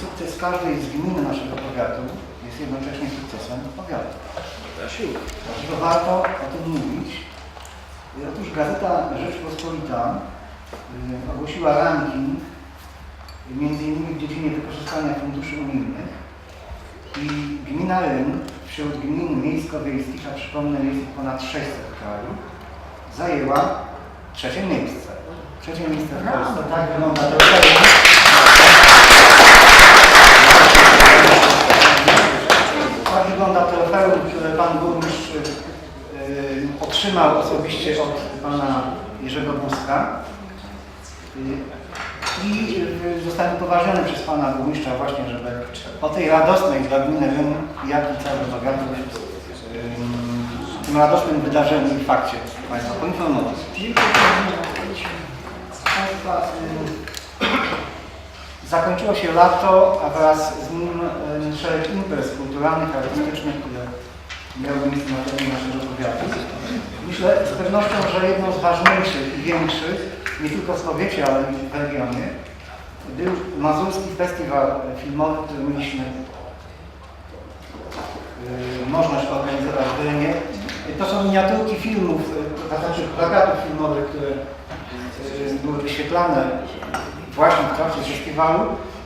sukces każdej z gmin naszego powiatu jest jednocześnie sukcesem powiatu. Dlatego warto o tym mówić. Otóż Gazeta Rzeczpospolita y, ogłosiła ranking między innymi w dziedzinie wykorzystania funduszy unijnych i gmina Ryn wśród gmin miejsko-wiejskich, a przypomnę jest ich ponad 600 w kraju, zajęła trzecie miejsce. Trzecie miejsce w Polsce. Tak wygląda to Tak wygląda trofeum, które pan burmistrz y, y, otrzymał osobiście od pana Jerzego Buzka. I zostałem upoważniony przez pana burmistrza właśnie, żeby o tej radosnej dla gminy Rym, jak i całego powiatu y, tym radosnym wydarzeniu i fakcie Państwa poinformować. Zakończyło się lato, a wraz z nim szereg imprez kulturalnych, artystycznych, które miały miejsce na terenie naszego powiatu. Myślę z pewnością, że jedną z ważniejszych i większych, nie tylko w powiecie, ale i w regionie, był Mazurski Festiwal Filmowy, który mieliśmy y, możliwość organizować w Rynie. To są miniaturki filmów, y, znaczy plakatów filmowych, które y, były wyświetlane właśnie w trakcie festiwalu.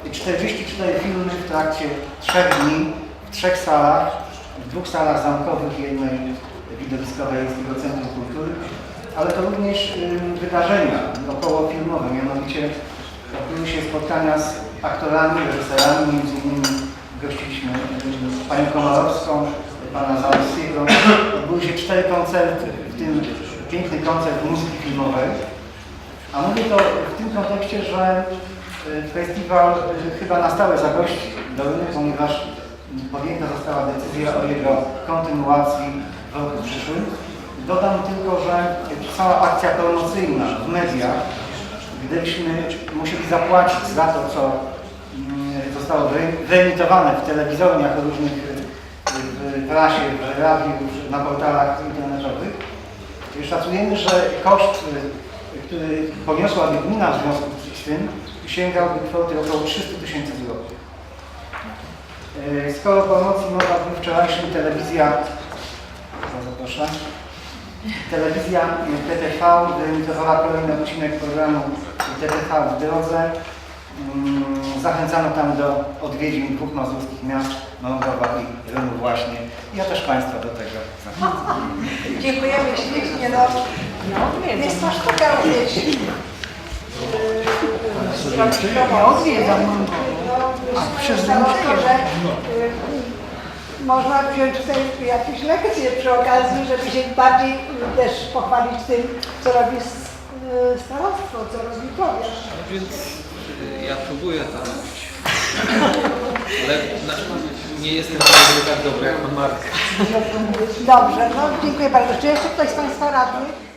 I 44 filmy w trakcie trzech dni, w trzech salach, w dwóch salach zamkowych jednej widowiskowej Miejskiego Centrum Kultury, ale to również wydarzenia około filmowe, mianowicie odbyły się spotkania z aktorami, reżyserami, między innymi gościliśmy y, panią Komorowską, pana Zalewskiego. Odbyły się cztery koncerty, w tym piękny koncert muzyki filmowej. A mówię to w tym kontekście, że y, festiwal y, chyba na stałe zagości do Ryny, ponieważ podjęta została decyzja o jego kontynuacji w roku przyszłym. Dodam tylko, że cała akcja promocyjna w mediach, gdybyśmy musieli zapłacić za to, co mm, zostało wy- wyemitowane w telewizorniach różnych y, w prasie, w radiu, na portalach internetowych, szacujemy, że koszt, y, który poniosłaby gmina w związku z tym, sięgałby kwoty około 300 tysięcy złotych. Skoro o promocji mowa w dniu wczorajszym telewizja, bardzo proszę, telewizja TTV wyemitowała kolejny odcinek programu TTV w drodze. Mm, Zachęcano tam do odwiedzin dwóch mazurskich miast, Mągowa i Rymu właśnie. Ja też Państwa do tego zachęcam. Dziękujemy ślicznie. No, jest to sztuka. Ja odwiedzam że y, można wziąć tutaj jakieś lekcje przy okazji, żeby się bardziej też pochwalić tym, co robi y, starostwo, co robi powiat. Więc y, ja próbuję to robić. Ale na, nie jestem tak dobry jak pan Marek. Dobrze, no dziękuję bardzo. Czy jeszcze ktoś z Państwa radnych?